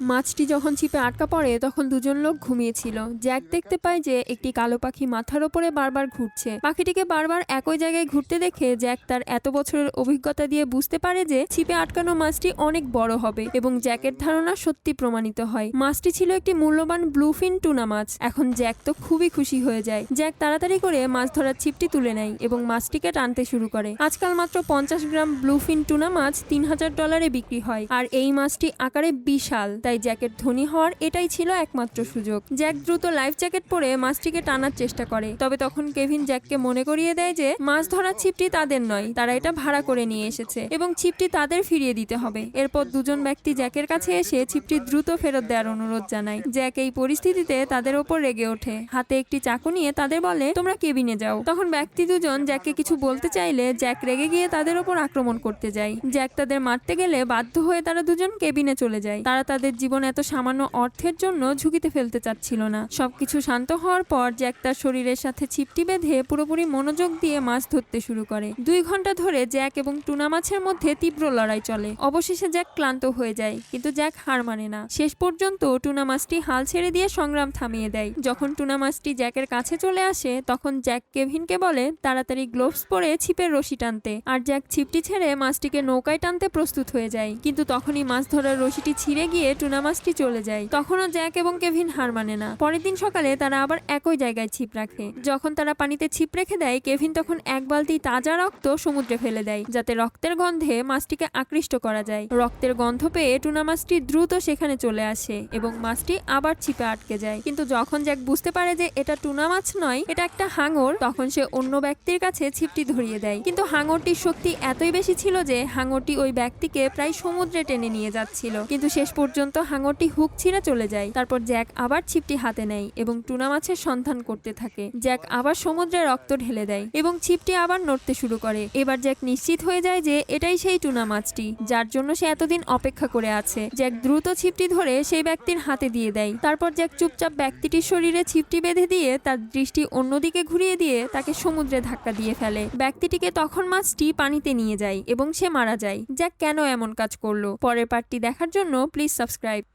মাছটি যখন ছিপে আটকা পড়ে, তখন দুজন লোক ঘুমিয়েছিল। জ্যাক দেখতে পায় যে একটি কালো পাখি মাথার ওপরে বারবার ঘুরছে। পাখিটিকে বারবার একই জায়গায় ঘুরতে দেখে জ্যাক তার এত বছরের অভিজ্ঞতা দিয়ে বুঝতে পারে যে ছিপে আটকানো মাছটি অনেক বড় হবে এবং জ্যাকের ধারণা সত্যি প্রমাণিত হয়। মাছটি ছিল একটি মূল্যবান ব্লুফিন টুনা মাছ। এখন জ্যাক তো খুবই খুশি হয়ে যায়। জ্যাক তাড়াতাড়ি করে মাছ ধরার ছিপটি তুলে নেয় এবং মাছটিকে টানতে শুরু করে। আজকাল মাত্র পঞ্চাশ গ্রাম ব্লুফিন টুনা মাছ তিন হাজার ডলারে বিক্রি হয়। আর এই মাছটি আকারে বিশাল। তাই জ্যাকের ধনী হওয়ার এটাই ছিল একমাত্র সুযোগ। জ্যাক দ্রুত লাইফ জ্যাকেট পরে মাছটিকে টানার চেষ্টা করে। তবে তখন কেভিন জ্যাককে মনে করিয়ে দেয় যে, মাছ ধরার ছিপটি তাদের নয়, তারা এটা ভাড়া করে নিয়ে এসেছে এবং ছিপটি তাদের ফিরিয়ে দিতে হবে। এরপর দুজন ব্যক্তি জ্যাকের কাছে এসে ছিপটি দ্রুত ফেরত দেওয়ার অনুরোধ জানায়। জ্যাক এই পরিস্থিতিতে তাদের ওপর রেগে ওঠে। হাতে একটি চাকু নিয়ে তাদের বলে, তোমরা কেবিনে যাও। তখন ব্যক্তি দুজন জ্যাককে কিছু বলতে চাইলে জ্যাক রেগে গিয়ে তাদের ওপর আক্রমণ করতে যায়। জ্যাক তাদের মারতে গেলে বাধ্য হয়ে তারা দুজন কেবিনে চলে যায়। তারা তাদের জীবন এত সামান্য অর্থের জন্য ঝুঁকিতে ফেলতে চাচ্ছিল না। সবকিছু শান্ত হওয়ার পর জ্যাক তার শরীরের সাথে ছিপটি বেঁধে পুরোপুরি মনোযোগ দিয়ে মাছ ধরতে শুরু করে। দুই ঘণ্টা ধরে জ্যাক এবং টুনা মাছের মধ্যে তীব্র লড়াই চলে। অবশেষে জ্যাক ক্লান্ত হয়ে যায়, কিন্তু জ্যাক হার মানে না। শেষ পর্যন্ত টুনা মাছটি হাল ছেড়ে দিয়ে সংগ্রাম থামিয়ে দেয়। যখন টুনা মাছটি জ্যাকের কাছে চলে আসে, তখন জ্যাক কেভিনকে বলে, তাড়াতাড়ি গ্লোভস পরে ছিপের রশি টানতে। আর জ্যাক ছিপটি ছেড়ে মাছটিকে নৌকায় টানতে প্রস্তুত হয়ে যায়। কিন্তু তখনই মাছ ধরার রশিটি ছিঁড়ে গিয়ে টুনা মাছটি চলে যায়। তখনও জ্যাক এবং কেভিন হার মানে না। পরের দিন সকালে তারা আবার একই জায়গায় ছিপ রাখে। যখন তারা পানিতে ছিপ রেখে দেয়, কেভিন তখন এক বালতি তাজা রক্ত সমুদ্রে ফেলে দেয়, যাতে রক্তের গন্ধে মাছটিকে আকৃষ্ট করা যায়। রক্তের গন্ধ পেয়ে টুনা মাছটি দ্রুত সেখানে চলে আসে এবং মাছটি আবার ছিপে আটকে যায়। কিন্তু যখন জ্যাক বুঝতে পারে যে এটা টুনা মাছ নয়, এটা একটা হাঙর, তখন সে অন্য ব্যক্তির কাছে ছিপটি ধরিয়ে দেয়। কিন্তু হাঙরটির শক্তি এতই বেশি ছিল যে হাঙরটি ওই ব্যক্তিকে প্রায় সমুদ্রে টেনে নিয়ে যাচ্ছিল। কিন্তু শেষ পর্যন্ত হাঙরটি হুক ছিঁড়ে চলে যায়। তারপর জ্যাক আবার ছিপটি হাতে নেয় এবং টুনা মাছের সন্ধান করতে থাকে। জ্যাক আবার সমুদ্রে রক্ত ঢেলে দেয় এবং ছিপটি আবার নড়তে শুরু করে। এবার জ্যাক নিশ্চিত হয়ে যায় যে এটাই সেই টুনা মাছটি, যার জন্য সে এতদিন অপেক্ষা করে আছে। জ্যাক দ্রুত ছিপটি ধরে সেই ব্যক্তির হাতে দিয়ে দেয়। তারপর জ্যাক চুপচাপ ব্যক্তিটির শরীরে ছিপটি বেঁধে দিয়ে তার দৃষ্টি অন্যদিকে ঘুরিয়ে দিয়ে তাকে সমুদ্রে ধাক্কা দিয়ে ফেলে। ব্যক্তিটিকে তখন মাছটি পানিতে নিয়ে যায় এবং সে মারা যায়। জ্যাক কেন এমন কাজ করল? পরের পার্টটি দেখার জন্য প্লিজ সাবস্ক্রাইব